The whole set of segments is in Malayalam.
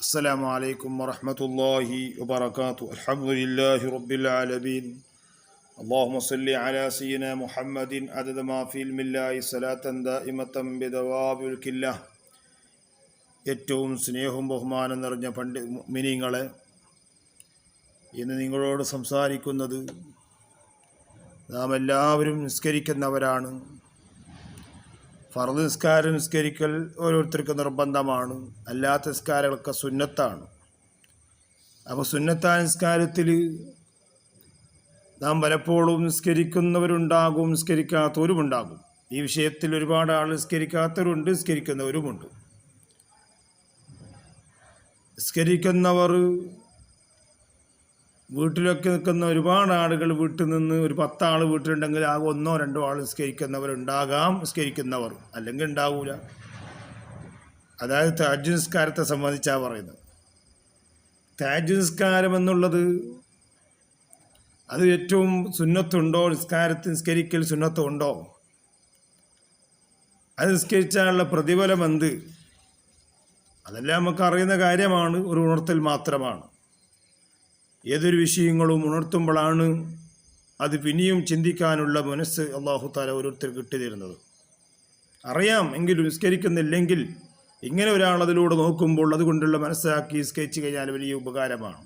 السلام عليكم ورحمة الله وبركاته الحمد لله رب العالمين اللهم صل على سيدنا محمد عدد ما في علم الله صلاة دائمة بدواب الكلة ഏറ്റവും സ്നേഹവും ബഹുമാനം നിറഞ്ഞ പണ്ഡി മിനിങ്ങളെ ഇന്ന് നിങ്ങളോട് സംസാരിക്കുന്നത് നാം എല്ലാവരും നിസ്കരിക്കുന്നവരാണ് ഫർദ് നിസ്കാരം നിസ്കരിക്കൽ ഓരോരുത്തർക്ക് നിർബന്ധമാണ്. അല്ലാത്ത നിസ്കാരങ്ങളൊക്കെ സുന്നത്താണ്. അപ്പോൾ സുന്നത്താ നിസ്കാരത്തിൽ നാം പലപ്പോഴും നിസ്കരിക്കുന്നവരുണ്ടാകും നിസ്കരിക്കാത്തവരും ഉണ്ടാകും ഈ വിഷയത്തിൽ ഒരുപാട് ആൾ നിസ്കരിക്കാത്തവരുണ്ട് നിസ്കരിക്കുന്നവരുമുണ്ട്. നിസ്കരിക്കുന്നവർ വീട്ടിലൊക്കെ നിൽക്കുന്ന ഒരുപാട് ആളുകൾ വീട്ടിൽ നിന്ന് ഒരു പത്താൾ വീട്ടിലുണ്ടെങ്കിൽ ആകെ ഒന്നോ രണ്ടോ ആൾ നിസ്കരിക്കുന്നവരുണ്ടാകാം നിസ്കരിക്കുന്നവർ. അല്ലെങ്കിൽ ഉണ്ടാവൂല. അതായത് താജ് നിസ്കാരത്തെ സംബന്ധിച്ചാണ് പറയുന്നത്. താജ് നിസ്കാരം എന്നുള്ളത് അത് ഏറ്റവും സുന്നത്തുണ്ടോ? നിസ്കാരത്തിൽ നിസ്കരിക്കൽ സുന്നത്തുണ്ടോ? അത് നിസ്കരിച്ചാലുള്ള പ്രതിഫലം എന്ത് അതെല്ലാം നമുക്ക് അറിയുന്ന കാര്യമാണ്. ഒരു ഉണർത്തൽ മാത്രമാണ്. ഏതൊരു വിഷയങ്ങളും ഉണർത്തുമ്പോഴാണ് അത് പിന്നെയും ചിന്തിക്കാനുള്ള മനസ്സ് അള്ളാഹു താല ഓരോരുത്തർക്ക് കിട്ടിത്തരുന്നത് അറിയാം എങ്കിലും നിസ്കരിക്കുന്നില്ലെങ്കിൽ ഇങ്ങനെ ഒരാൾ അതിലൂടെ നോക്കുമ്പോൾ അതുകൊണ്ടുള്ള മനസ്സിലാക്കി സ്കെച്ച് കഴിഞ്ഞാൽ വലിയ ഉപകാരമാണ്.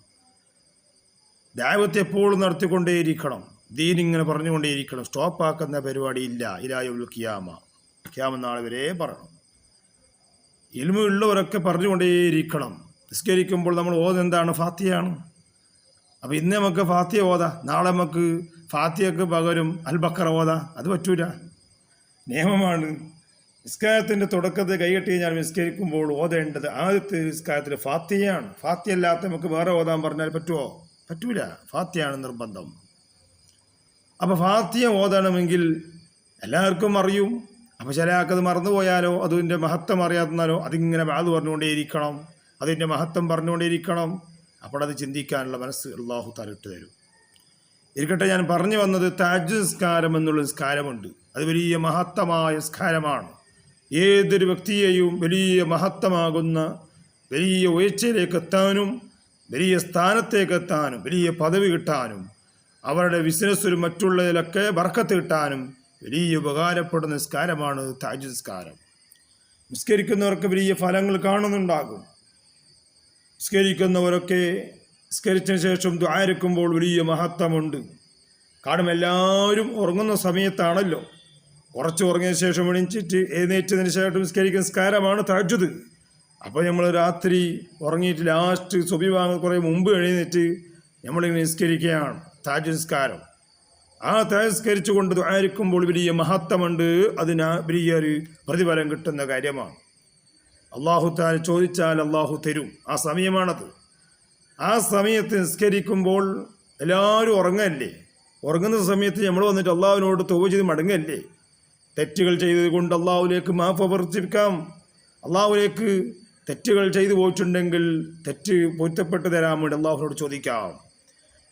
ദൈവത്തെ എപ്പോഴും നടത്തിക്കൊണ്ടേയിരിക്കണം. ദീൻ ഇങ്ങനെ പറഞ്ഞുകൊണ്ടേയിരിക്കണം. സ്റ്റോപ്പാക്കുന്ന പരിപാടിയില്ല. ഇരായുള്ള ഖിയാമ. ഖിയാമ നാളെ വരെ പറയണം. ഇൽമുള്ളവരൊക്കെ പറഞ്ഞുകൊണ്ടേയിരിക്കണം. നിസ്കരിക്കുമ്പോൾ നമ്മൾ ഓതെന്താണ് ഫാത്തിയാണ് അപ്പോൾ ഇന്ന് നമുക്ക് ഫാത്തിയ ഓതാ. നാളെ നമുക്ക് ഫാത്തിയക്ക് പകരം അൽബക്കറ ഓതാ. അത് പറ്റൂല. നിയമമാണ്. നിസ്കാരത്തിന്റെ തുടക്കത്തിൽ കൈകെട്ടി കഴിഞ്ഞാൽ നിസ്കരിക്കുമ്പോൾ ഓതേണ്ടത് ആദ്യത്തെ നിസ്കാരത്തിൽ ഫാത്തിയാണ് ഫാത്തിയല്ലാത്ത നമുക്ക് വേറെ ഓതാൻ പറഞ്ഞാൽ പറ്റുമോ പറ്റൂല. ഫാത്തിയാണ് നിർബന്ധം. അപ്പോൾ ഫാത്തിയ ഓതണമെങ്കിൽ എല്ലാവർക്കും അറിയും. അപ്പോൾ ചില ആൾക്കത് മറന്നുപോയാലോ അതിന്റെ മഹത്വം അറിയാതെന്നാലോ അതിങ്ങനെ ബാധ പറഞ്ഞുകൊണ്ടേയിരിക്കണം. അതിന്റെ മഹത്വം പറഞ്ഞുകൊണ്ടേയിരിക്കണം. അപ്പോൾ അത് ചിന്തിക്കാനുള്ള മനസ്സ് അള്ളാഹു തലിട്ട് തരും. ഇരിക്കട്ടെ ഞാൻ പറഞ്ഞു വന്നത് താജ് നിസ്കാരം എന്നുള്ള നിസ്കാരമുണ്ട്. അത് വലിയ മഹത്തമായ നിസ്കാരമാണ്. ഏതൊരു വ്യക്തിയെയും വലിയ മഹത്തമാകുന്ന വലിയ ഉയർച്ചയിലേക്ക് എത്താനും വലിയ സ്ഥാനത്തേക്ക് എത്താനും വലിയ പദവി കിട്ടാനും അവരുടെ ബിസിനസ്സിലും മറ്റുള്ളതിലൊക്കെ ബർക്കത്ത് കിട്ടാനും വലിയ ഉപകാരപ്പെടുന്ന നിസ്കാരമാണ് താജ് നിസ്കാരം. നിസ്കരിക്കുന്നവർക്ക് വലിയ ഫലങ്ങൾ കാണുന്നുണ്ടാകും. സ്കരിക്കുന്നവരൊക്കെ സ്കരിച്ചതിന് ശേഷം ദ്വാരക്കുമ്പോൾ വലിയ മഹത്വമുണ്ട്. കാരണം എല്ലാവരും ഉറങ്ങുന്ന സമയത്താണല്ലോ. കുറച്ച് ഉറങ്ങിയ ശേഷം എണീച്ചിട്ട് എഴുന്നേറ്റതിന് ശേഷം സ്കരിക്കുന്ന സ്കാരമാണ് താജുദ് അപ്പോൾ നമ്മൾ രാത്രി ഉറങ്ങിയിട്ട് ലാസ്റ്റ് വാങ്ങുന്ന കുറേ മുമ്പ് എഴുന്നേറ്റ് നമ്മളിങ്ങനെ നിസ്കരിക്കുകയാണ് താജ് നിസ്കാരം. ആ താജ് ആയിരിക്കുമ്പോൾ വലിയ മഹത്വമുണ്ട്. അതിന് വലിയൊരു പ്രതിഫലം കിട്ടുന്ന കാര്യമാണ്. അള്ളാഹു താൻ ചോദിച്ചാൽ അള്ളാഹു തരും. ആ സമയമാണത്. ആ സമയത്ത് നിസ്കരിക്കുമ്പോൾ എല്ലാവരും ഉറങ്ങല്ലേ? ഉറങ്ങുന്ന സമയത്ത് നമ്മൾ വന്നിട്ട് അള്ളാഹുവിനോട് തോവ് ചെയ്ത് മടങ്ങല്ലേ? തെറ്റുകൾ ചെയ്തത് കൊണ്ട് അള്ളാഹുലേക്ക് മാഫ് അവർത്തിക്കാം അള്ളാഹുലേക്ക് തെറ്റുകൾ ചെയ്തു പോയിട്ടുണ്ടെങ്കിൽ തെറ്റ് പൊരുത്തപ്പെട്ട് തരാൻ വേണ്ടി അള്ളാഹുവിനോട് ചോദിക്കാം.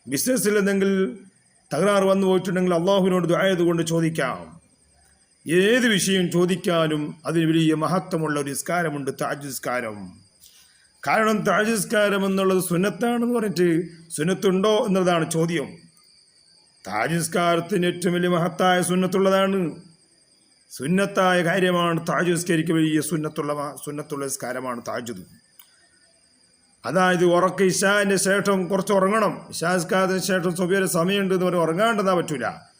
ബിസിനസ്സിൽ എന്തെങ്കിലും തകരാറ് വന്നു പോയിട്ടുണ്ടെങ്കിൽ അള്ളാഹുവിനോട് ദുആയത് ചോദിക്കാം. ഏത് വിഷയം ചോദിക്കാനും അതിന് വലിയ മഹത്വമുള്ള ഒരു നിസ്കാരമുണ്ട് താജുസ്കാരം കാരണം താജുസ്കാരം എന്നുള്ളത് സുന്നത്താണെന്ന് പറഞ്ഞിട്ട് സുന്നത്തുണ്ടോ എന്നതാണ് ചോദ്യം. താജുസ്കാരത്തിന് ഏറ്റവും വലിയ മഹത്തായ സുന്നത്തുള്ളതാണ്. സുന്നത്തായ കാര്യമാണ് താജുസ്കരിക്ക് വലിയ സുന്നത്തുള്ള സുന്നത്തുള്ള നിസ്കാരമാണ് താജുദ് അതായത് ഉറക്ക ഇഷാന്റെ ശേഷം കുറച്ച് ഉറങ്ങണം. ഇഷാസ്കാരത്തിന് ശേഷം സ്വബിയുടെ സമയമുണ്ട് എന്ന് പറഞ്ഞാൽ ഉറങ്ങാണ്ടെന്നാ പറ്റൂല.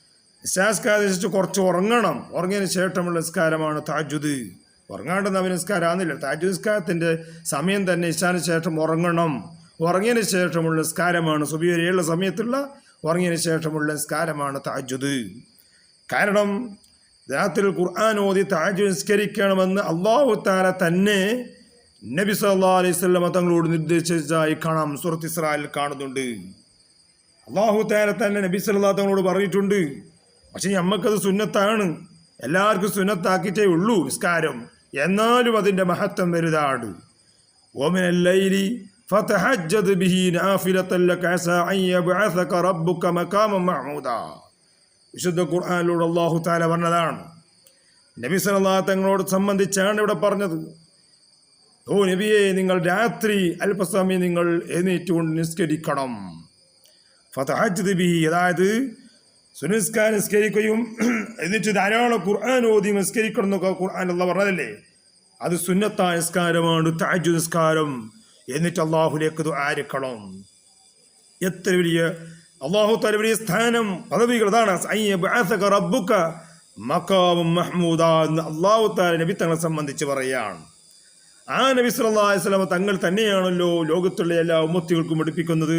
നിസ്കാരം കുറച്ച് ഉറങ്ങണം. ഉറങ്ങിയതിന് ശേഷമുള്ള നിസ്കാരമാണ് താജുദ് ഉറങ്ങാണ്ട് അവന് നിസ്കാരമാകുന്നില്ല താജു നിസ്കാരത്തിന്റെ സമയം തന്നെ ഇശാന് ശേഷം ഉറങ്ങണം. ഉറങ്ങിയതിന് ശേഷമുള്ള നിസ്കാരമാണ്. സുബിയുള്ള സമയത്തുള്ള ഉറങ്ങിയതിന് ശേഷമുള്ള നിസ്കാരമാണ് താജുദ് കാരണം രാത്രി ഖുർആൻ ഓതി താജു നിസ്കരിക്കണമെന്ന് അള്ളാഹു താര തന്നെ നബി സല്ലാ അലൈഹി തങ്ങളോട് നിർദ്ദേശിച്ചതായി കാണാം. സുഹൃത്ത് ഇസ്രായേൽ കാണുന്നുണ്ട്. അള്ളാഹു താര തന്നെ നബി സല്ലാ തങ്ങളോട് പറഞ്ഞിട്ടുണ്ട്. പക്ഷെ നമ്മക്കത് സുന്നത്താണ് എല്ലാവർക്കും സുന്നത്താക്കിയിട്ടേ ഉള്ളൂ നിസ്കാരം എന്നാലും അതിൻ്റെ മഹത്വം വലുതാണ് ഓമിനല്ലൈലി فتهجد به نافلة لك عسى أن يبعثك ربك مقاما محمودا വിശുദ്ധ ഖുർആാനിലൂടെ അള്ളാഹു താല പറഞ്ഞതാണ് നബി സലാ തങ്ങളോട് സംബന്ധിച്ചാണ് ഇവിടെ പറഞ്ഞത് ഓ നബിയെ നിങ്ങൾ രാത്രി അല്പസമയം നിങ്ങൾ എഴുന്നേറ്റുകൊണ്ട് നിസ്കരിക്കണം ഫതഹജ്ജ് ബി അതായത് സുനിസ്കാരം നിസ്കരിക്കുകയും എന്നിട്ട് ധാരാളം ഖുർആൻ ഓതി നിസ്കരിക്കണം എന്നൊക്കെ ഖുർആൻ അല്ല പറഞ്ഞതല്ലേ? അത് സുന്നത്ത നിസ്കാരമാണ് താജു നിസ്കാരം. എന്നിട്ട് അള്ളാഹുലേക്ക് ആരിക്കണം എത്ര വലിയ അള്ളാഹു തല വലിയ സ്ഥാനം പദവികൾ അതാണ്. എന്ന് അള്ളാഹു താല നബി തങ്ങളെ സംബന്ധിച്ച് പറയാണ് ആ നബി സല്ലല്ലാഹു അലൈഹി തങ്ങൾ തന്നെയാണല്ലോ ലോകത്തുള്ള എല്ലാ ഉമ്മത്തികൾക്കും പഠിപ്പിക്കുന്നത്.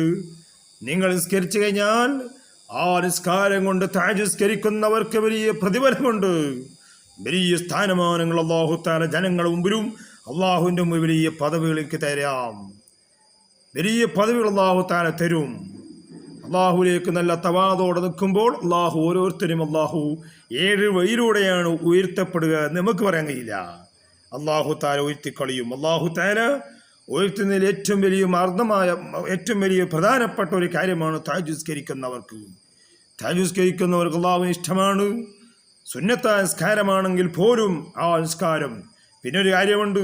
നിങ്ങൾ നിസ്കരിച്ചു കഴിഞ്ഞാൽ ആ നിസ്കാരം കൊണ്ട് താജസ്കരിക്കുന്നവർക്ക് വലിയ പ്രതിഫലമുണ്ട്. വലിയ സ്ഥാനമാനങ്ങൾ അള്ളാഹു താല ജനങ്ങളുടെ മുമ്പിലും അള്ളാഹുവിന്റെ മുമ്പിൽ വലിയ പദവികളിലേക്ക് തരാം. വലിയ പദവികൾ അള്ളാഹു താല തരും. അള്ളാഹുലേക്ക് നല്ല തവാതോടെ നിൽക്കുമ്പോൾ അള്ളാഹു ഓരോരുത്തരും അള്ളാഹു ഏഴ് വഴിയിലൂടെയാണ് ഉയർത്തപ്പെടുക എന്ന് നമുക്ക് പറയാൻ കഴിയില്ല. അള്ളാഹു താല ഉയർത്തിക്കളിയും. അള്ളാഹു താല ഉയർത്തുന്നതിൽ ഏറ്റവും വലിയ മാർദ്ദമായ ഏറ്റവും വലിയ പ്രധാനപ്പെട്ട ഒരു കാര്യമാണ് താജുസ്കരിക്കുന്നവർക്ക്. താജുസ്കരിക്കുന്നവർക്ക് അള്ളാഹുവിന് ഇഷ്ടമാണ്. സുന്നത്ത നിസ്കാരമാണെങ്കിൽ പോലും ആ നിസ്കാരം. പിന്നെ ഒരു കാര്യമുണ്ട്.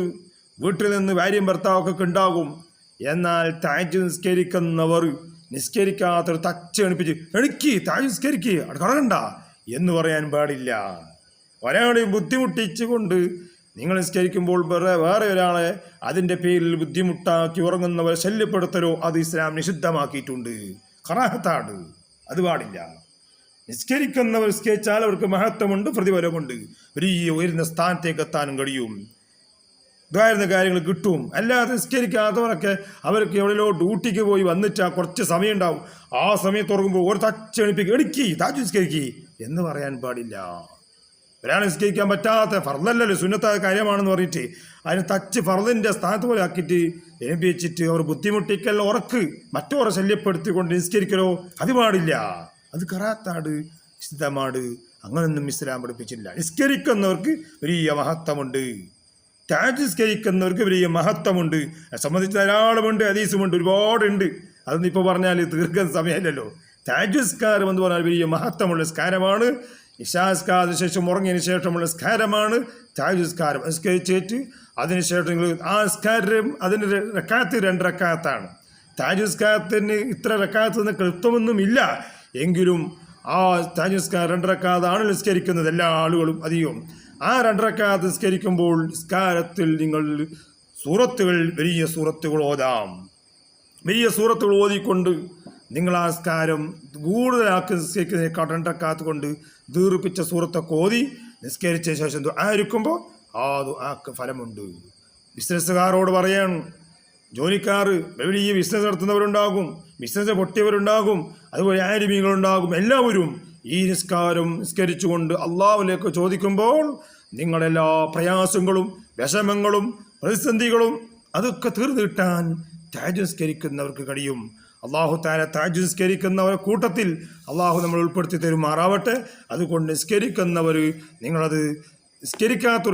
വീട്ടിൽ നിന്ന് ഭാര്യയും ഭർത്താവൊക്കെ ഉണ്ടാകും. എന്നാൽ താജ് നിസ്കരിക്കുന്നവർ നിസ്കരിക്കാത്തൊരു തച്ച് എണിപ്പിച്ച് എണിക്ക് താജ് നിസ്കരിക്ക് കറങ്ങണ്ട എന്ന് പറയാൻ പാടില്ല. ഒരാളെ ബുദ്ധിമുട്ടിച്ചുകൊണ്ട് നിങ്ങൾ നിസ്കരിക്കുമ്പോൾ വേറെ വേറെ ഒരാളെ അതിന്റെ പേരിൽ ബുദ്ധിമുട്ടാക്കി ഉറങ്ങുന്നവരെ ശല്യപ്പെടുത്തലോ അത് ഇസ്ലാം നിഷിദ്ധമാക്കിയിട്ടുണ്ട്. ഖറാഹത്താണ് അത് പാടില്ല. നിസ്കരിക്കുന്നവർ നിസ്കരിച്ചാൽ അവർക്ക് മഹത്വമുണ്ട് പ്രതിഫലമുണ്ട്. വലിയ ഉയരുന്ന സ്ഥാനത്തേക്ക് എത്താനും കഴിയും. ഇതായിരുന്ന കാര്യങ്ങൾ കിട്ടും. അല്ലാതെ നിസ്കരിക്കാത്തവരൊക്കെ അവർക്ക് എവിടെയോ ഡ്യൂട്ടിക്ക് പോയി വന്നിട്ട് ആ കുറച്ച് സമയം ഉണ്ടാവും. ആ സമയത്ത് ഉറങ്ങുമ്പോൾ ഒരു തച്ചെണിപ്പിക്കുക എടുക്കി താജ് നിസ്കരിക്കി എന്ന് പറയാൻ പാടില്ല. ഒരാൾ നിസ്കരിക്കാൻ പറ്റാത്ത ഫർദല്ലല്ലോ സുന്നത്തായ കാര്യമാണെന്ന് പറഞ്ഞിട്ട് അതിന് തച്ച് ഫർദിന്റെ സ്ഥാനത്ത് പോലെ ആക്കിയിട്ട് ഏൽപ്പിച്ചിട്ട് അവർ ബുദ്ധിമുട്ടിക്കൽ ഉറക്ക് മറ്റോറെ ശല്യപ്പെടുത്തിക്കൊണ്ട് നിസ്കരിക്കലോ? അത് പാടില്ല. അത് കറാത്താട് സിദ്ധമാട് അങ്ങനൊന്നും ഇസ്ലാം പഠിപ്പിച്ചില്ല നിസ്കരിക്കുന്നവർക്ക് വലിയ മഹത്വമുണ്ട്. താജ് നിസ്കരിക്കുന്നവർക്ക് വലിയ മഹത്വമുണ്ട്. സംബന്ധിച്ച് ധാരാളമുണ്ട് അതീസുമുണ്ട് ഒരുപാടുണ്ട്. അതൊന്നും ഇപ്പോൾ പറഞ്ഞാൽ തീർക്കാൻ സമയമില്ലല്ലോ. താജ്യസ്കാരം എന്ന് പറഞ്ഞാൽ വലിയ മഹത്വമുള്ള സ്കാരമാണ് ഇഷാസ്കാരത്തിന് ശേഷം ഉറങ്ങിയതിന് ശേഷമുള്ള സ്കാരമാണ് താജുസ്കാരം നിസ്കാരം നിസ്കരിച്ചേറ്റ് അതിനുശേഷം നിങ്ങൾ ആ സ്കാരം അതിന് റക്കാത്ത് രണ്ട് റക്കാത്താണ്. താജുസ്കാരത്തിന് ഇത്ര റക്കാത്ത് നിന്ന് കൃത്യമൊന്നുമില്ല. എങ്കിലും ആ താജുസ്കാരം രണ്ട് രണ്ടരക്കാതാണ് നിസ്കരിക്കുന്നത്. എല്ലാ ആളുകളും അധികവും ആ രണ്ട് രണ്ടരക്കാത്ത് നിസ്കരിക്കുമ്പോൾ നിസ്കാരത്തിൽ നിങ്ങൾ സൂറത്തുകൾ വലിയ സൂറത്തുകൾ ഓതാം. വലിയ സൂറത്തുകൾ ഓതിക്കൊണ്ട് നിങ്ങൾ നിസ്കാരം കൂടുതലാക്കി നിസ്കരിക്കുന്നതിനേക്കാൾ രണ്ടരക്കാത്ത് കൊണ്ട് ദീർപ്പിച്ച സുഹൃത്തെ കോതി നിസ്കരിച്ച ശേഷം ആയിരിക്കുമ്പോൾ ആ ആക്ക് ഫലമുണ്ട്. ബിസിനസ്സുകാരോട് പറയാണ് ജോലിക്കാർ വലിയ ബിസിനസ് നടത്തുന്നവരുണ്ടാകും ബിസിനസ് പൊട്ടിയവരുണ്ടാകും അതുപോലെ ആരിമീങ്ങളുണ്ടാകും എല്ലാവരും ഈ നിസ്കാരം നിസ്കരിച്ചുകൊണ്ട് അള്ളാഹുലേക്ക് ചോദിക്കുമ്പോൾ നിങ്ങളെല്ലാ പ്രയാസങ്ങളും വിഷമങ്ങളും പ്രതിസന്ധികളും അതൊക്കെ തീർന്നിട്ടാൻ നിസ്കരിക്കുന്നവർക്ക് കഴിയും. അള്ളാഹു താര താജ് നിസ്കരിക്കുന്നവരെ കൂട്ടത്തിൽ അള്ളാഹു നമ്മൾ ഉൾപ്പെടുത്തി തരുമാറാവട്ടെ. അതുകൊണ്ട് നിസ്കരിക്കുന്നവർ നിങ്ങളത് നിസ്കരിക്കാത്ത